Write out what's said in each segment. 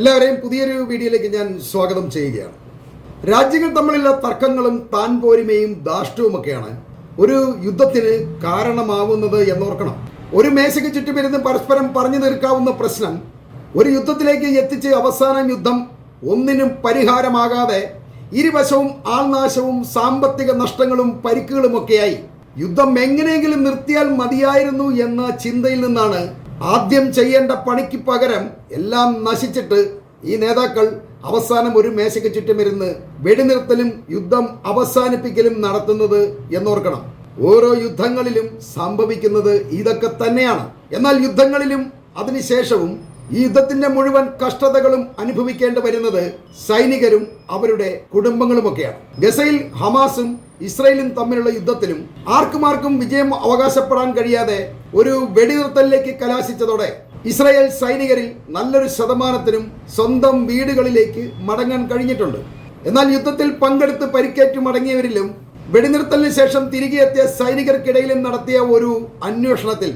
എല്ലാവരെയും പുതിയൊരു വീഡിയോയിലേക്ക് ഞാൻ സ്വാഗതം ചെയ്യുകയാണ്. രാജ്യങ്ങൾ തമ്മിലുള്ള തർക്കങ്ങളും താൻ പോരിമയും ധാർഷ്ട്യവുമൊക്കെയാണ് ഒരു യുദ്ധത്തിന് കാരണമാവുന്നത് എന്നോർക്കണം. ഒരു മേശയ്ക്ക് ചുറ്റുമിരുന്ന് പരസ്പരം പറഞ്ഞു തീർക്കാവുന്ന പ്രശ്നം ഒരു യുദ്ധത്തിലേക്ക് എത്തിച്ച് അവസാനം യുദ്ധം ഒന്നിനും പരിഹാരമാകാതെ ഇരുവശവും ആൾനാശവും സാമ്പത്തിക നഷ്ടങ്ങളും പരിക്കുകളുമൊക്കെയായി. യുദ്ധം എങ്ങനെയെങ്കിലും നിർത്തിയാൽ മതിയായിരുന്നു എന്ന ചിന്തയിൽ നിന്നാണ് ആദ്യം ചെയ്യേണ്ട പണിക്ക് പകരം എല്ലാം നശിച്ചിട്ട് ഈ നേതാക്കൾ അവസാനം ഒരു മേശയ്ക്ക് ചുറ്റുമിരുന്ന് വെടിനിർത്തലും യുദ്ധം അവസാനിപ്പിക്കലും നടത്തുന്നത് എന്നോർക്കണം. ഓരോ യുദ്ധങ്ങളിലും സംഭവിക്കുന്നത് ഇതൊക്കെ തന്നെയാണ്. എന്നാൽ യുദ്ധങ്ങളിലും അതിനുശേഷവും ഈ യുദ്ധത്തിന്റെ മുഴുവൻ കഷ്ടതകളും അനുഭവിക്കേണ്ടി വരുന്നത് സൈനികരും അവരുടെ കുടുംബങ്ങളുമൊക്കെയാണ്. ഗസയിൽ ഹമാസും ഇസ്രയേലും തമ്മിലുള്ള യുദ്ധത്തിലും ആർക്കും ആർക്കും വിജയം അവകാശപ്പെടാൻ കഴിയാതെ ഒരു വെടിനിർത്തലിലേക്ക് കലാശിച്ചതോടെ ഇസ്രായേൽ സൈനികരിൽ നല്ലൊരു ശതമാനത്തിനും സ്വന്തം വീടുകളിലേക്ക് മടങ്ങാൻ കഴിഞ്ഞിട്ടുണ്ട്. എന്നാൽ യുദ്ധത്തിൽ പങ്കെടുത്ത് പരിക്കേറ്റു മടങ്ങിയവരിലും വെടിനിർത്തലിന് ശേഷം തിരികെ എത്തിയ സൈനികർക്കിടയിലും നടത്തിയ ഒരു അന്വേഷണത്തിൽ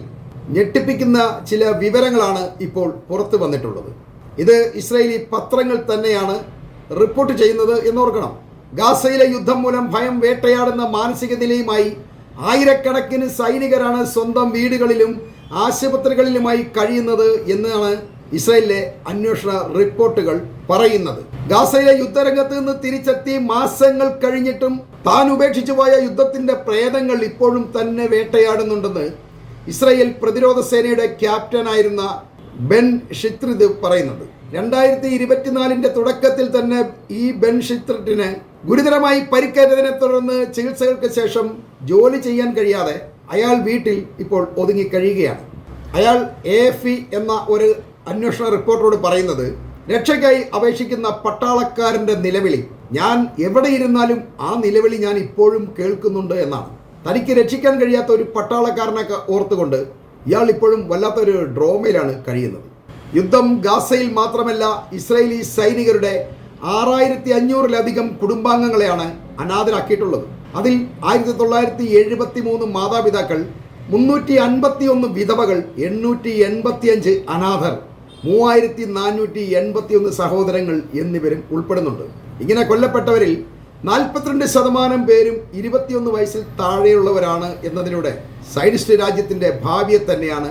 ഞെട്ടിപ്പിക്കുന്ന ചില വിവരങ്ങളാണ് ഇപ്പോൾ പുറത്തു വന്നിട്ടുള്ളത്. ഇത് ഇസ്രായേലി പത്രങ്ങൾ തന്നെയാണ് റിപ്പോർട്ട് ചെയ്യുന്നത് എന്നോർക്കണം ഗാസയിലെ യുദ്ധം മൂലം ഭയം വേട്ടയാടുന്ന മാനസിക നിലയുമായി ആയിരക്കണക്കിന് സൈനികരാണ് സ്വന്തം വീടുകളിലും ആശുപത്രികളിലുമായി കഴിയുന്നത് എന്നാണ് ഇസ്രയേലിലെ അന്വേഷണ റിപ്പോർട്ടുകൾ പറയുന്നത്. ഗാസയിലെ യുദ്ധരംഗത്ത് നിന്ന് തിരിച്ചെത്തി മാസങ്ങൾ കഴിഞ്ഞിട്ടും താൻ ഉപേക്ഷിച്ചു പോയ യുദ്ധത്തിന്റെ പ്രേതങ്ങൾ ഇപ്പോഴും തന്നെ വേട്ടയാടുന്നുണ്ടെന്ന് ഇസ്രയേൽ പ്രതിരോധ സേനയുടെ ക്യാപ്റ്റനായിരുന്ന ബെൻ ഷിത്രിദ് പറയുന്നുണ്ട്. രണ്ടായിരത്തി ഇരുപത്തിനാലിന്റെ തുടക്കത്തിൽ തന്നെ ഈ ബെൻ ഗുരുതരമായി പരിക്കേറ്റതിനെ തുടർന്ന് ചികിത്സകൾക്ക് ശേഷം ജോലി ചെയ്യാൻ കഴിയാതെ അയാൾ വീട്ടിൽ ഇപ്പോൾ ഒതുങ്ങി കഴിയുകയാണ്. അയാൾ എ എഫ് എന്ന ഒരു അന്വേഷണ റിപ്പോർട്ടറോട് പറയുന്നത് രക്ഷയ്ക്കായി അപേക്ഷിക്കുന്ന പട്ടാളക്കാരന്റെ നിലവിളി. ഞാൻ എവിടെ ഇരുന്നാലും ആ നിലവിളി ഞാൻ ഇപ്പോഴും കേൾക്കുന്നുണ്ട് എന്നാണ്. തനിക്ക് രക്ഷിക്കാൻ കഴിയാത്ത ഒരു പട്ടാളക്കാരനൊക്കെ ഓർത്തുകൊണ്ട് ഇയാൾ ഇപ്പോഴും വല്ലാത്തൊരു ഡ്രോമയിലാണ് കഴിയുന്നത്. യുദ്ധം ഗാസയിൽ മാത്രമല്ല ഇസ്രയേലി സൈനികരുടെ ആറായിരത്തി അഞ്ഞൂറിലധികം കുടുംബാംഗങ്ങളെയാണ് അനാഥരാക്കിയിട്ടുള്ളത്. അതിൽ ആയിരത്തി തൊള്ളായിരത്തി എഴുപത്തി മൂന്ന് മാതാപിതാക്കൾ മുന്നൂറ്റി അൻപത്തി ഒന്ന് വിധവകൾ എണ്ണൂറ്റി എൺപത്തിയഞ്ച് അനാഥർ മൂവായിരത്തി നാനൂറ്റി എൺപത്തി ഒന്ന് സഹോദരങ്ങൾ എന്നിവരും ഉൾപ്പെടുന്നുണ്ട്. ഇങ്ങനെ കൊല്ലപ്പെട്ടവരിൽ നാൽപ്പത്തിരണ്ട് ശതമാനം പേരും ഇരുപത്തിയൊന്ന് വയസ്സിൽ താഴെയുള്ളവരാണ് എന്നതിലൂടെ സൈനിസ്റ്റ് രാജ്യത്തിന്റെ ഭാവിയെ തന്നെയാണ്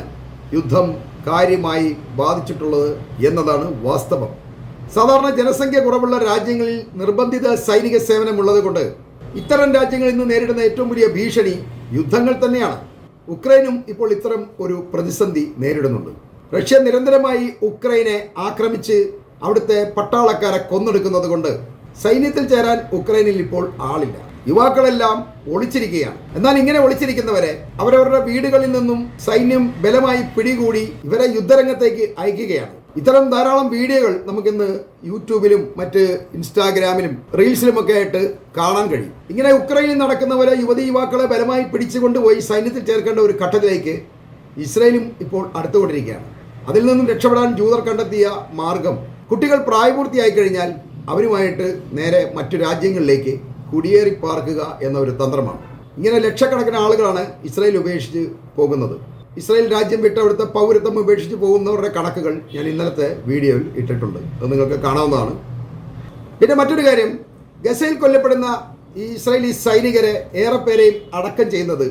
യുദ്ധം കാര്യമായി ബാധിച്ചിട്ടുള്ളത് എന്നതാണ് വാസ്തവം. സാധാരണ ജനസംഖ്യ കുറവുള്ള രാജ്യങ്ങളിൽ നിർബന്ധിത സൈനിക സേവനമുള്ളത് കൊണ്ട് ഇത്തരം രാജ്യങ്ങളിൽ ഇന്ന് നേരിടുന്ന ഏറ്റവും വലിയ ഭീഷണി യുദ്ധങ്ങൾ തന്നെയാണ്. ഉക്രൈനും ഇപ്പോൾ ഇത്തരം ഒരു പ്രതിസന്ധി നേരിടുന്നുണ്ട്. റഷ്യ നിരന്തരമായി ഉക്രൈനെ ആക്രമിച്ച് അവിടുത്തെ പട്ടാളക്കാരെ കൊന്നെടുക്കുന്നത് കൊണ്ട് സൈന്യത്തിൽ ചേരാൻ ഉക്രൈനിൽ ഇപ്പോൾ ആളില്ല. യുവാക്കളെല്ലാം ഒളിച്ചിരിക്കുകയാണ്. എന്നാൽ ഇങ്ങനെ ഒളിച്ചിരിക്കുന്നവരെ അവരവരുടെ വീടുകളിൽ നിന്നും സൈന്യം ബലമായി പിടികൂടി ഇവരെ യുദ്ധരംഗത്തേക്ക് അയക്കുകയാണ്. ഇത്തരം ധാരാളം വീഡിയോകൾ നമുക്കിന്ന് യൂട്യൂബിലും മറ്റ് ഇൻസ്റ്റാഗ്രാമിലും റീൽസിലും ഒക്കെ ആയിട്ട് കാണാൻ കഴിയും. ഇങ്ങനെ ഉക്രൈനിൽ നടക്കുന്നവരെ യുവതി യുവാക്കളെ ബലമായി പിടിച്ചുകൊണ്ടുപോയി സൈന്യത്തിൽ ചേർക്കേണ്ട ഒരു ഘട്ടത്തിലേക്ക് ഇസ്രയേലും ഇപ്പോൾ അടുത്തുകൊണ്ടിരിക്കുകയാണ്. അതിൽ നിന്നും രക്ഷപ്പെടാൻ ജൂതർ കണ്ടെത്തിയ മാർഗം കുട്ടികൾ പ്രായപൂർത്തിയായി കഴിഞ്ഞാൽ അവരുമായിട്ട് നേരെ മറ്റു രാജ്യങ്ങളിലേക്ക് കുടിയേറി പാർക്കുക എന്ന ഒരു തന്ത്രമാണ്. ഇങ്ങനെ ലക്ഷക്കണക്കിന് ആളുകളാണ് ഇസ്രായേൽ ഉപേക്ഷിച്ച് പോകുന്നത്. ഇസ്രായേൽ രാജ്യം വിട്ട് അവിടുത്തെ പൗരത്വം ഉപേക്ഷിച്ച് പോകുന്നവരുടെ കണക്കുകൾ ഞാൻ ഇന്നലത്തെ വീഡിയോയിൽ ഇട്ടിട്ടുണ്ട്. അത് നിങ്ങൾക്ക് കാണാവുന്നതാണ്. പിന്നെ മറ്റൊരു കാര്യം ഗസയിൽ കൊല്ലപ്പെടുന്ന ഈ ഇസ്രായേലി സൈനികരെ ഏറെ പേരെ അടക്കം ചെയ്യുന്നത്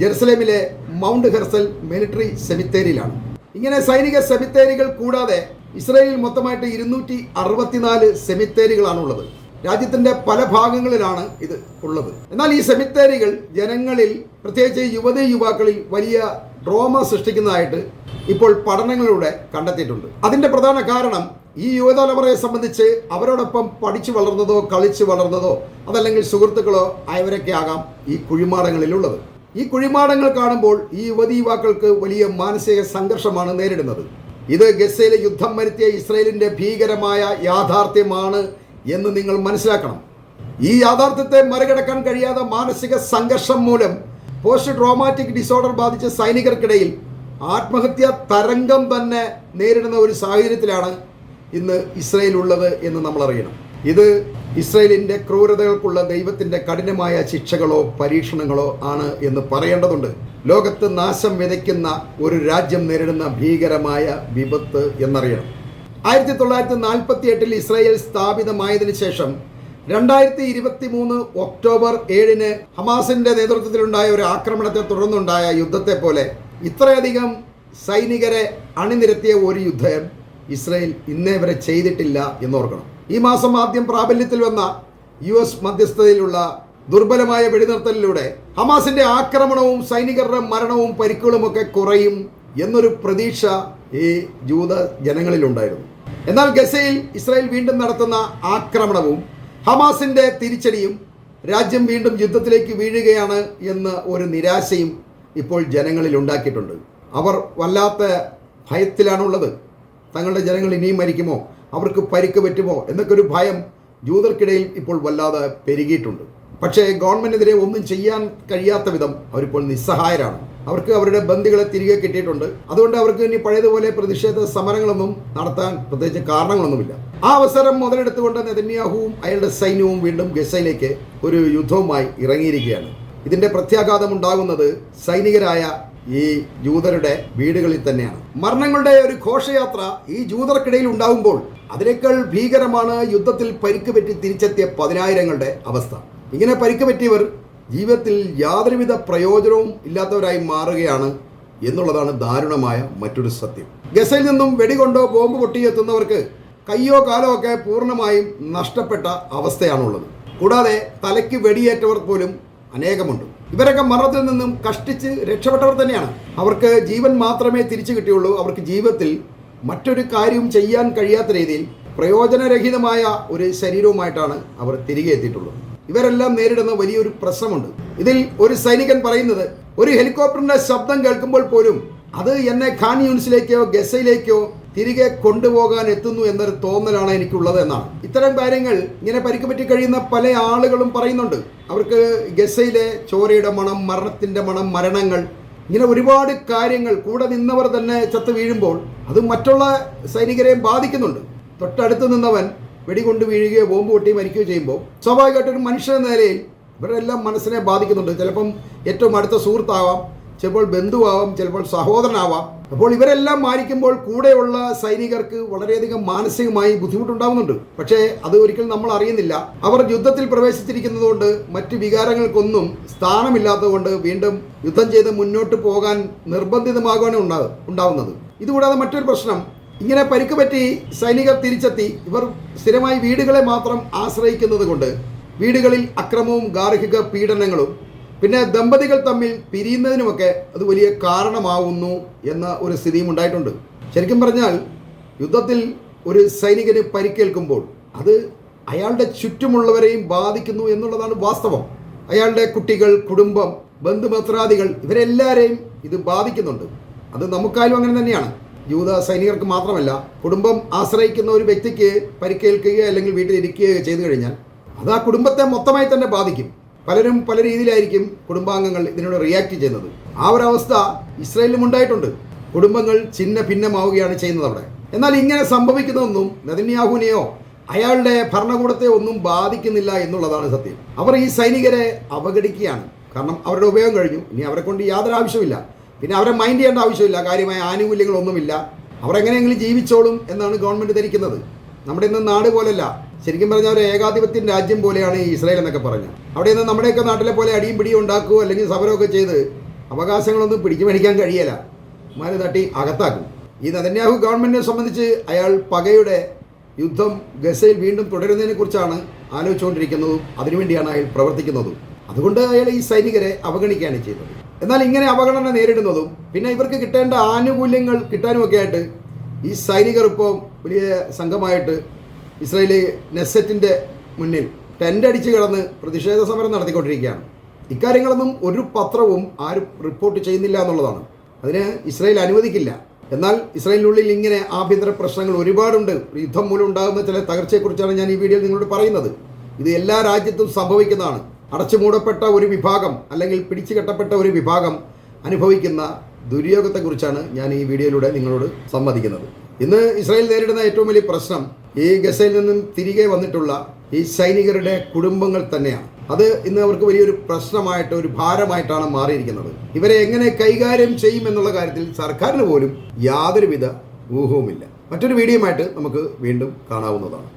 ജെറുസലേമിലെ മൗണ്ട് ഹെർസൽ മിലിറ്ററി സെമിത്തേരിയിലാണ്. ഇങ്ങനെ സൈനിക സെമിത്തേരികൾ കൂടാതെ ഇസ്രായേലിൽ മൊത്തമായിട്ട് ഇരുന്നൂറ്റി അറുപത്തിനാല് സെമിത്തേരികളാണുള്ളത്. രാജ്യത്തിന്റെ പല ഭാഗങ്ങളിലാണ് ഇത് ഉള്ളത്. എന്നാൽ ഈ സെമിത്തേരികൾ ജനങ്ങളിൽ പ്രത്യേകിച്ച് യുവതി യുവാക്കളിൽ വലിയ ഡ്രോമ സൃഷ്ടിക്കുന്നതായിട്ട് ഇപ്പോൾ പഠനങ്ങളിലൂടെ കണ്ടെത്തിയിട്ടുണ്ട്. അതിന്റെ പ്രധാന കാരണം ഈ യുവതലമുറയെ സംബന്ധിച്ച് അവരോടൊപ്പം പഠിച്ചു വളർന്നതോ കളിച്ചു വളർന്നതോ അതല്ലെങ്കിൽ സുഹൃത്തുക്കളോ ആയവരൊക്കെ ആകാം ഈ കുഴിമാടങ്ങളിലുള്ളത്. ഈ കുഴിമാടങ്ങൾ കാണുമ്പോൾ ഈ യുവതി യുവാക്കൾക്ക് വലിയ മാനസിക സംഘർഷമാണ് നേരിടുന്നത്. ഇത് ഗസയിലെ യുദ്ധം വരുത്തിയ ഇസ്രയേലിന്റെ ഭീകരമായ യാഥാർത്ഥ്യമാണ് എന്ന് നിങ്ങൾ മനസ്സിലാക്കണം. ഈ യാഥാർത്ഥ്യത്തെ മറികടക്കാൻ കഴിയാത്ത മാനസിക സംഘർഷം മൂലം പോസ്റ്റ് ട്രോമാറ്റിക് ഡിസോർഡർ ബാധിച്ച സൈനികർക്കിടയിൽ ആത്മഹത്യാ തരംഗം തന്നെ നേരിടുന്ന ഒരു സാഹചര്യത്തിലാണ് ഇന്ന് ഇസ്രയേൽ ഉള്ളത് എന്ന് നമ്മൾ അറിയണം ഇത് ഇസ്രയേലിന്റെ ക്രൂരതകൾക്കുള്ള ദൈവത്തിന്റെ കഠിനമായ ശിക്ഷകളോ പരീക്ഷണങ്ങളോ ആണ് എന്ന് പറയേണ്ടതുണ്ട്. ലോകത്ത് നാശം വിതയ്ക്കുന്ന ഒരു രാജ്യം നേരിടുന്ന ഭീകരമായ വിപത്ത് എന്നറിയണം. ആയിരത്തി തൊള്ളായിരത്തി നാൽപ്പത്തി എട്ടിൽ ഇസ്രായേൽ സ്ഥാപിതമായതിനു ശേഷം രണ്ടായിരത്തി ഇരുപത്തി മൂന്ന് ഒക്ടോബർ ഏഴിന് ഹമാസിന്റെ നേതൃത്വത്തിലുണ്ടായ ഒരു ആക്രമണത്തെ തുടർന്നുണ്ടായ യുദ്ധത്തെ പോലെ ഇത്രയധികം സൈനികരെ അണിനിരത്തിയ ഒരു യുദ്ധം ഇസ്രായേൽ ഇന്നേ വരെ ചെയ്തിട്ടില്ല എന്നോർക്കണം. ഈ മാസം ആദ്യം പ്രാബല്യത്തിൽ വന്ന യു എസ് മധ്യസ്ഥതയിലുള്ള ദുർബലമായ വെടിനിർത്തലിലൂടെ ഹമാസിന്റെ ആക്രമണവും സൈനികരുടെ മരണവും പരിക്കുകളുമൊക്കെ കുറയും എന്നൊരു പ്രതീക്ഷ ഈ ജൂത ജനങ്ങളിലുണ്ടായിരുന്നു. എന്നാൽ ഗസയിൽ ഇസ്രായേൽ വീണ്ടും നടത്തുന്ന ആക്രമണവും ഹമാസിന്റെ തിരിച്ചടിയും രാജ്യം വീണ്ടും യുദ്ധത്തിലേക്ക് വീഴുകയാണ് എന്ന് ഒരു നിരാശയും ഇപ്പോൾ ജനങ്ങളിൽ ഉണ്ടാക്കിയിട്ടുണ്ട്. അവർ വല്ലാത്ത ഭയത്തിലാണുള്ളത്. തങ്ങളുടെ ജനങ്ങൾ ഇനിയും മരിക്കുമോ? അവർക്ക് പരിക്ക് പറ്റുമോ? എന്നൊക്കെ ഒരു ഭയം ജൂതർക്കിടയിൽ ഇപ്പോൾ വല്ലാതെ പെരുകിയിട്ടുണ്ട്. പക്ഷേ ഗവൺമെന്റിനെതിരെ ഒന്നും ചെയ്യാൻ കഴിയാത്ത വിധം അവരിപ്പോൾ നിസ്സഹായരാണ്. അവർക്ക് അവരുടെ ബന്ധുക്കളെ തിരികെ കിട്ടിയിട്ടുണ്ട്. അതുകൊണ്ട് അവർക്ക് ഇനി പഴയതുപോലെ പ്രതിഷേധ സമരങ്ങളൊന്നും നടത്താൻ പ്രത്യേകിച്ച് കാരണങ്ങളൊന്നുമില്ല. ആ അവസരം മുതലെടുത്തുകൊണ്ട് നെതന്യാഹുവും അയാളുടെ സൈന്യവും വീണ്ടും ഗസയിലേക്ക് ഒരു യുദ്ധവുമായി ഇറങ്ങിയിരിക്കുകയാണ്. ഇതിന്റെ പ്രത്യാഘാതം ഉണ്ടാകുന്നത് സൈനികരായ ഈ ജൂതരുടെ വീടുകളിൽ തന്നെയാണ്. മരണങ്ങളുടെ ഒരു ഘോഷയാത്ര ഈ ജൂതർക്കിടയിൽ ഉണ്ടാകുമ്പോൾ അതിനേക്കാൾ ഭീകരമാണ് യുദ്ധത്തിൽ പരിക്ക് പറ്റി തിരിച്ചെത്തിയ പതിനായിരങ്ങളുടെ അവസ്ഥ. ഇങ്ങനെ പരിക്ക് പറ്റിയവർ ജീവിതത്തിൽ യാതൊരുവിധ പ്രയോജനവും ഇല്ലാത്തവരായി മാറുകയാണ് എന്നുള്ളതാണ് ദാരുണമായ മറ്റൊരു സത്യം. ഗസയിൽ നിന്നും വെടികൊണ്ടോ ബോംബ് പൊട്ടിയെത്തുന്നവർക്ക് കയ്യോ കാലോ ഒക്കെ പൂർണമായും നഷ്ടപ്പെട്ട അവസ്ഥയാണുള്ളത്. കൂടാതെ തലയ്ക്ക് വെടിയേറ്റവർ പോലും അനേകമുണ്ട്. ഇവരൊക്കെ മരണത്തിൽ നിന്നും കഷ്ടിച്ച് രക്ഷപ്പെട്ടവർ തന്നെയാണ്. അവർക്ക് ജീവൻ മാത്രമേ തിരിച്ചു കിട്ടിയുള്ളൂ. അവർക്ക് ജീവിതത്തിൽ മറ്റൊരു കാര്യവും ചെയ്യാൻ കഴിയാത്ത രീതിയിൽ പ്രയോജനരഹിതമായ ഒരു ശരീരവുമായിട്ടാണ് അവർ തിരികെ എത്തിയിട്ടുള്ളത്. ഇവരെല്ലാം നേരിടുന്ന വലിയൊരു പ്രശ്നമുണ്ട്. ഇതിൽ ഒരു സൈനികൻ പറയുന്നത് ഒരു ഹെലികോപ്റ്ററിന്റെ ശബ്ദം കേൾക്കുമ്പോൾ പോലും അത് എന്നെ ഖാൻ യൂണിസിലേക്കോ ഗസയിലേക്കോ തിരികെ കൊണ്ടുപോകാൻ എത്തുന്നു എന്നൊരു തോന്നലാണ് എനിക്കുള്ളത് എന്നാണ്. ഇത്തരം കാര്യങ്ങൾ ഇങ്ങനെ പരിക്ക് പറ്റി കഴിയുന്ന പല ആളുകളും പറയുന്നുണ്ട്. അവർക്ക് ഗസയിലെ ചോരയുടെ മണം മരണത്തിന്റെ മണം മരണങ്ങൾ ഇങ്ങനെ ഒരുപാട് കാര്യങ്ങൾ കൂടെ നിന്നവർ തന്നെ ചത്തു വീഴുമ്പോൾ അത് മറ്റുള്ള സൈനികരെയും ബാധിക്കുന്നുണ്ട്. തൊട്ടടുത്ത് നിന്നവൻ വെടികൊണ്ട് വീഴുകയോ ബോംബ് പൊട്ടി മരിക്കുകയോ ചെയ്യുമ്പോൾ സ്വാഭാവികമായിട്ടൊരു മനുഷ്യ എന്ന നിലയിൽ ഇവരെല്ലാം മനസ്സിനെ ബാധിക്കുന്നുണ്ട്. ചിലപ്പം ഏറ്റവും അടുത്ത സുഹൃത്താവാം ചിലപ്പോൾ ബന്ധുവാവാം ചിലപ്പോൾ സഹോദരനാവാം. അപ്പോൾ ഇവരെല്ലാം മാനിക്കുമ്പോൾ കൂടെയുള്ള സൈനികർക്ക് വളരെയധികം മാനസികമായി ബുദ്ധിമുട്ടുണ്ടാവുന്നുണ്ട്. പക്ഷേ അത് ഒരിക്കലും നമ്മൾ അറിയുന്നില്ല. അവർ യുദ്ധത്തിൽ പ്രവേശിച്ചിരിക്കുന്നതുകൊണ്ട് മറ്റ് വികാരങ്ങൾക്കൊന്നും സ്ഥാനമില്ലാത്തതുകൊണ്ട് വീണ്ടും യുദ്ധം ചെയ്ത് മുന്നോട്ട് പോകാൻ നിർബന്ധിതമാകുവാനും ഉണ്ടാവുന്നത്. ഇതുകൂടാതെ മറ്റൊരു പ്രശ്നം. ഇങ്ങനെ പരിക്ക് പറ്റി സൈനികർ തിരിച്ചെത്തി. ഇവർ സ്ഥിരമായി വീടുകളെ മാത്രം ആശ്രയിക്കുന്നത് കൊണ്ട് വീടുകളിൽ അക്രമവും ഗാർഹിക പീഡനങ്ങളും പിന്നെ ദമ്പതികൾ തമ്മിൽ പിരിയുന്നതിനുമൊക്കെ അത് വലിയ കാരണമാവുന്നു എന്ന ഒരു സ്ഥിതിയും ഉണ്ടായിട്ടുണ്ട്. ശരിക്കും പറഞ്ഞാൽ യുദ്ധത്തിൽ ഒരു സൈനികന് പരിക്കേൽക്കുമ്പോൾ അത് അയാളുടെ ചുറ്റുമുള്ളവരെയും ബാധിക്കുന്നു എന്നുള്ളതാണ് വാസ്തവം. അയാളുടെ കുട്ടികൾ കുടുംബം ബന്ധുമിത്രാദികൾ ഇവരെല്ലാവരെയും ഇത് ബാധിക്കുന്നുണ്ട്. അത് നമുക്കായാലും അങ്ങനെ തന്നെയാണ്. യൂത സൈനികർക്ക് മാത്രമല്ല കുടുംബം ആശ്രയിക്കുന്ന ഒരു വ്യക്തിക്ക് പരിക്കേൽക്കുകയോ അല്ലെങ്കിൽ വീട്ടിലിരിക്കുകയോ ചെയ്തു കഴിഞ്ഞാൽ അത് ആ കുടുംബത്തെ മൊത്തമായി തന്നെ ബാധിക്കും. പലരും പല രീതിയിലായിരിക്കും കുടുംബാംഗങ്ങൾ ഇതിനോട് റിയാക്ട് ചെയ്യുന്നത്. ആ ഒരു അവസ്ഥ ഇസ്രായേലിലും ഉണ്ടായിട്ടുണ്ട്. കുടുംബങ്ങൾ ചിഹ്ന ഭിന്നമാവുകയാണ് ചെയ്യുന്നത് അവിടെ. എന്നാൽ ഇങ്ങനെ സംഭവിക്കുന്നതൊന്നും നദിന്യാഹുനെയോ അയാളുടെ ഭരണകൂടത്തെ ഒന്നും ബാധിക്കുന്നില്ല എന്നുള്ളതാണ് സത്യം. അവർ ഈ സൈനികരെ അവഗണിക്കുകയാണ്. കാരണം അവരുടെ ഉപയോഗം കഴിഞ്ഞു. ഇനി അവരെ കൊണ്ട് യാതൊരു ആവശ്യമില്ല പിന്നെ അവരെ മൈൻഡ് ചെയ്യേണ്ട ആവശ്യമില്ല. കാര്യമായ ആനുകൂല്യങ്ങളൊന്നുമില്ല. അവരെങ്ങനെയെങ്കിലും ജീവിച്ചോളും എന്നാണ് ഗവൺമെന്റ് ധരിക്കുന്നത്. നമ്മുടെ ഇന്ന് നാട് പോലല്ല. ശരിക്കും പറഞ്ഞാൽ ഒരു ഏകാധിപത്യം രാജ്യം പോലെയാണ് ഈ ഇസ്രായേൽ എന്നൊക്കെ പറഞ്ഞു. അവിടെ നിന്ന് നമ്മുടെയൊക്കെ നാട്ടിലെ പോലെ അടിയും പിടിയും ഉണ്ടാക്കുകയോ അല്ലെങ്കിൽ സമരമൊക്കെ ചെയ്ത് അവകാശങ്ങളൊന്നും പിടിച്ചു മേടിക്കാൻ കഴിയല മാര് തട്ടി അകത്താക്കും. ഈ നദന്യാഹു ഗവൺമെന്റിനെ സംബന്ധിച്ച് അയാൾ പകയുടെ യുദ്ധം ഗസയിൽ വീണ്ടും തുടരുന്നതിനെ കുറിച്ചാണ് ആലോചിച്ചുകൊണ്ടിരിക്കുന്നതും അതിനുവേണ്ടിയാണ് അയാൾ പ്രവർത്തിക്കുന്നതും. അതുകൊണ്ട് അയാൾ ഈ സൈനികരെ അവഗണിക്കുകയാണ് ചെയ്തത്. എന്നാൽ ഇങ്ങനെ അവഗണന നേരിടുന്നതും പിന്നെ ഇവർക്ക് കിട്ടേണ്ട ആനുകൂല്യങ്ങൾ കിട്ടാനുമൊക്കെ ആയിട്ട് ഈ സൈനികർ ഇപ്പോൾ വലിയ സംഘമായിട്ട് ഇസ്രായേലി നെസറ്റിന്റെ മുന്നിൽ ടെന്റ് അടിച്ച് കിടന്ന് പ്രതിഷേധ സമരം നടത്തിക്കൊണ്ടിരിക്കുകയാണ്. ഇക്കാര്യങ്ങളൊന്നും ഒരു പത്രവും ആരും റിപ്പോർട്ട് ചെയ്യുന്നില്ല എന്നുള്ളതാണ്. അതിന് ഇസ്രായേൽ അനുവദിക്കില്ല. എന്നാൽ ഇസ്രായേലിനുള്ളിൽ ഇങ്ങനെ ആഭ്യന്തര പ്രശ്നങ്ങൾ ഒരുപാടുണ്ട്. യുദ്ധം മൂലം ഉണ്ടാകുന്ന ചില തകർച്ചയെക്കുറിച്ചാണ് ഞാൻ ഈ വീഡിയോയിൽ നിങ്ങളോട് പറയുന്നത്. ഇത് എല്ലാ രാജ്യത്തും സംഭവിക്കുന്നതാണ്. അടച്ചു മൂടപ്പെട്ട ഒരു വിഭാഗം അല്ലെങ്കിൽ പിടിച്ചു കെട്ടപ്പെട്ട ഒരു വിഭാഗം അനുഭവിക്കുന്ന ദുര്യോഗത്തെക്കുറിച്ചാണ് ഞാൻ ഈ വീഡിയോയിലൂടെ നിങ്ങളോട് സംവദിക്കുന്നത്. ഇന്ന് ഇസ്രായേൽ നേരിടുന്ന ഏറ്റവും വലിയ പ്രശ്നം ഈ ഗസയിൽ നിന്നും തിരികെ വന്നിട്ടുള്ള ഈ സൈനികരുടെ കുടുംബങ്ങൾ തന്നെയാണ്. അത് ഇന്ന് അവർക്ക് വലിയൊരു പ്രശ്നമായിട്ട് ഒരു ഭാരമായിട്ടാണ് മാറിയിരിക്കുന്നത്. ഇവരെ എങ്ങനെ കൈകാര്യം ചെയ്യും എന്നുള്ള കാര്യത്തിൽ സർക്കാരിന് പോലും യാതൊരുവിധ ഊഹവുമില്ല. മറ്റൊരു വീഡിയോയുമായിട്ട് നമുക്ക് വീണ്ടും കാണാവുന്നതാണ്.